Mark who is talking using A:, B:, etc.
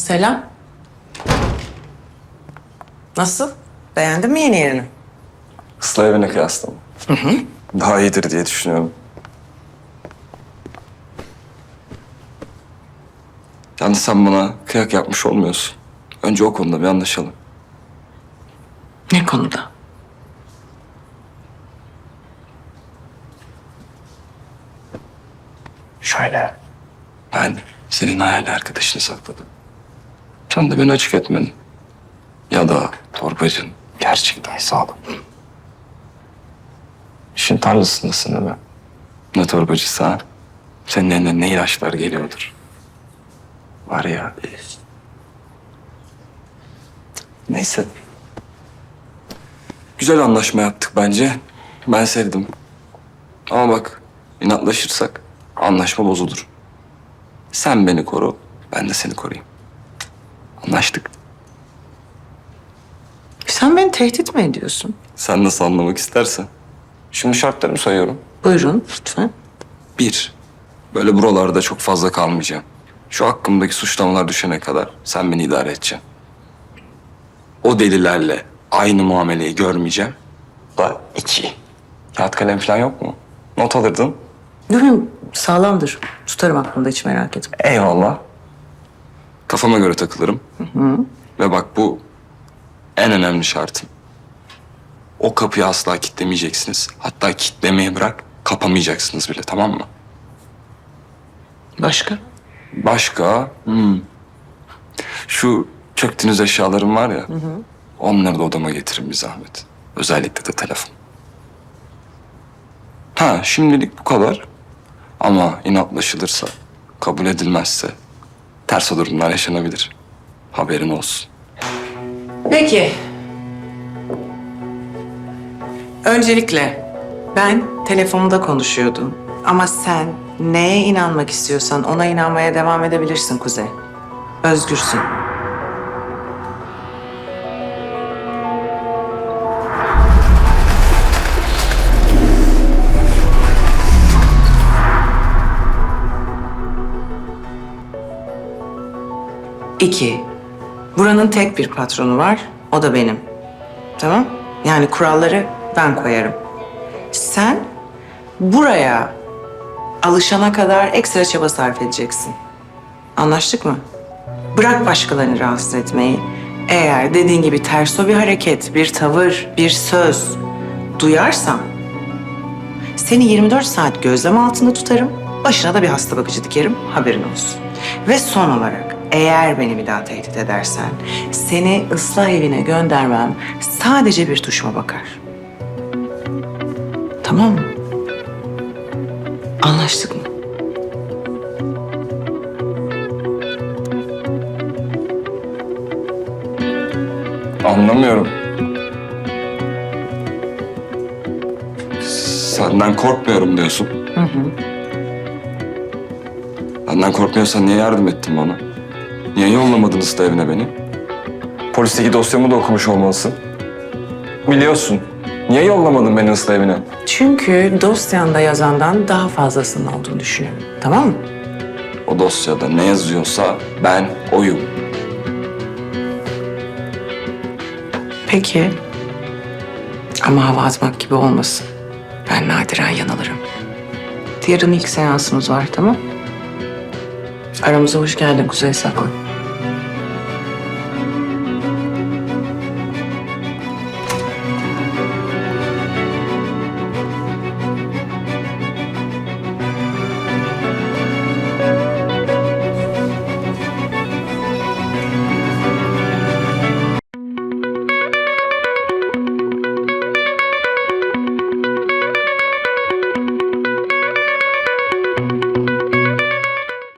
A: Selam. Nasıl? Beğendin mi yeni yerini?
B: Islah evine kıyasla mı? Daha iyidir diye düşünüyorum. Yalnız sen bana kıyak yapmış olmuyorsun. Önce o konuda bir anlaşalım.
A: Ne konuda?
B: Şöyle. Ben senin hayal arkadaşını sakladım. Sen de beni açık etmedin. Ya da torbacın gerçekten sağlam. İşin tarlasındasın değil mi? Ne torbacısı ha? Senin eline ne ilaçlar geliyordur. Var ya. Neyse. Güzel anlaşma yaptık bence. Ben sevdim. Ama bak inatlaşırsak anlaşma bozulur. Sen beni koru, ben de seni koruyayım. Anlaştık.
A: Sen beni tehdit mi ediyorsun?
B: Sen nasıl anlamak istersen. Şimdi şartlarımı sayıyorum.
A: Buyurun lütfen.
B: Bir, böyle buralarda çok fazla kalmayacağım. Şu hakkımdaki suçlamalar düşene kadar sen beni idare edeceksin. O delilerle aynı muameleyi görmeyeceğim. Da iki. Kağıt kalem falan yok mu? Not alırdın.
A: Yok sağlamdır. Tutarım aklımda hiç merak etme.
B: Eyvallah. Kafama göre takılırım. Ve bak bu en önemli şartım. O kapıyı asla kitlemeyeceksiniz. Hatta kitlemeyi bırak, kapamayacaksınız bile tamam mı?
A: Başka?
B: Başka? Hmm. Şu çöktüğünüz eşyalarım var ya. Onları da odama getirin bir zahmet. Özellikle de telefon. Ha şimdilik bu kadar. Ama inatlaşılırsa, kabul edilmezse ters durumlar yaşanabilir. Haberin olsun.
A: Peki. Öncelikle ben telefonda konuşuyordum. Ama sen neye inanmak istiyorsan ona inanmaya devam edebilirsin Kuzey. Özgürsün. İki, buranın tek bir patronu var, o da benim. Tamam? Yani kuralları ben koyarım. Sen buraya alışana kadar ekstra çaba sarf edeceksin. Anlaştık mı? Bırak başkalarını rahatsız etmeyi. Eğer dediğin gibi terso bir hareket, bir tavır, bir söz duyarsam seni 24 saat gözlem altında tutarım. Başına da bir hasta bakıcı dikerim. Haberin olsun. Ve son olarak eğer beni bir daha tehdit edersen seni ıslah evine göndermem sadece bir tuşuma bakar. Tamam mı? Anlaştık mı?
B: Anlamıyorum. Senden korkmuyorum diyorsun. Benden korkmuyorsan niye yardım ettin bana? Niye yollamadın ıslah evine beni? Polisteki dosyamı da okumuş olmalısın. Biliyorsun. Niye yollamadın beni ıslah evine?
A: Çünkü dosyanda yazandan daha fazlasının olduğunu düşünüyorum. Tamam mı?
B: O dosyada ne yazıyorsa ben oyum.
A: Peki. Ama hava atmak gibi olmasın. Ben nadiren yanılırım. Yarın ilk seansımız var tamam? Aramıza hoş geldin Kuzey Saklı.